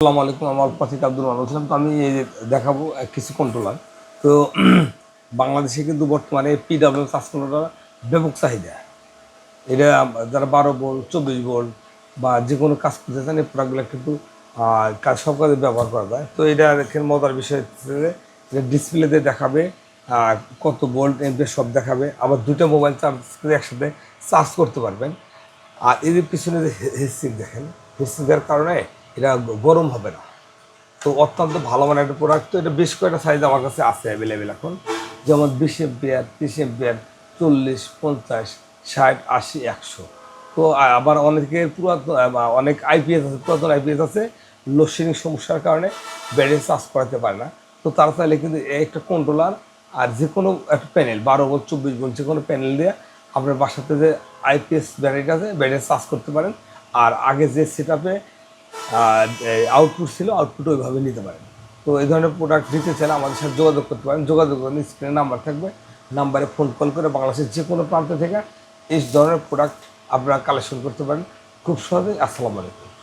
আসসালামু আলাইকুম, আমার পাশে আব্দুল মাল বলছিলাম। তো আমি এই দেখাবো কিছু কন্ট্রোলার তো বাংলাদেশে কিন্তু বর্তমানে পিডাব্লিউ চাষ কন্ট্রোলার ব্যাপক চাহিদা। এটা যারা বারো ভোল্ট, চব্বিশ ভোল্ট বা যে কোনো কাজ করতে চান, এই প্রোডাক্টগুলো কিন্তু কাজ সব কাজে ব্যবহার করা যায়। তো এটা এখানে মজার বিষয় এটা ডিসপ্লেতে দেখাবে কত ভোল্ট এমপি সব দেখাবে। আবার দুটো মোবাইল চার্জ করে একসাথে চার্জ করতে পারবেন। আর এদের পিছনে যে হেডসিট দেখেন হেডসিট দেওয়ার কারণে এটা গরম হবে না। তো অত্যন্ত ভালো মানের একটা প্রোডাক্ট তো এটা বেশ কয়েকটা সাইজ আমার কাছে আছে অ্যাভেলেবেল এখন। যেমন বিশ এম্পিয়ার, তিরিশ এম্পিয়ার, চল্লিশ, পঞ্চাশ, ষাট, আশি, একশো। তো আবার অনেকের পুরাতন অনেক আইপিএস আছে, পুরাতন আইপিএস আছে লোডশেডিং সমস্যার কারণে ব্যাটারি চার্জ করাতে পারে না। তো তারা চাইলে কিন্তু একটা কন্ট্রোলার আর যে কোনো একটা প্যানেল বারো ভোল্ট চব্বিশ ভোল্ট যে কোনো প্যানেল দিয়ে আপনার বাসাতে যে আইপিএস ব্যাটারিটা আছে ব্যাটারি চার্জ করতে পারেন। আর আগে যে সেট আপে আউটপুট ছিল আউটপুট ওইভাবে নিতে পারেন। তো এই ধরনের প্রোডাক্ট নিতে চাইলে আমাদের সাথে যোগাযোগ করতে পারেন। যোগাযোগ করেন স্ক্রিনে নাম্বার থাকবে নাম্বারে ফোন কল করে বাংলাদেশের যে কোনো প্রান্ত থেকে এই ধরনের প্রোডাক্ট আপনারা কালেকশন করতে পারেন। খুব সহজেই, আসসালামু আলাইকুম।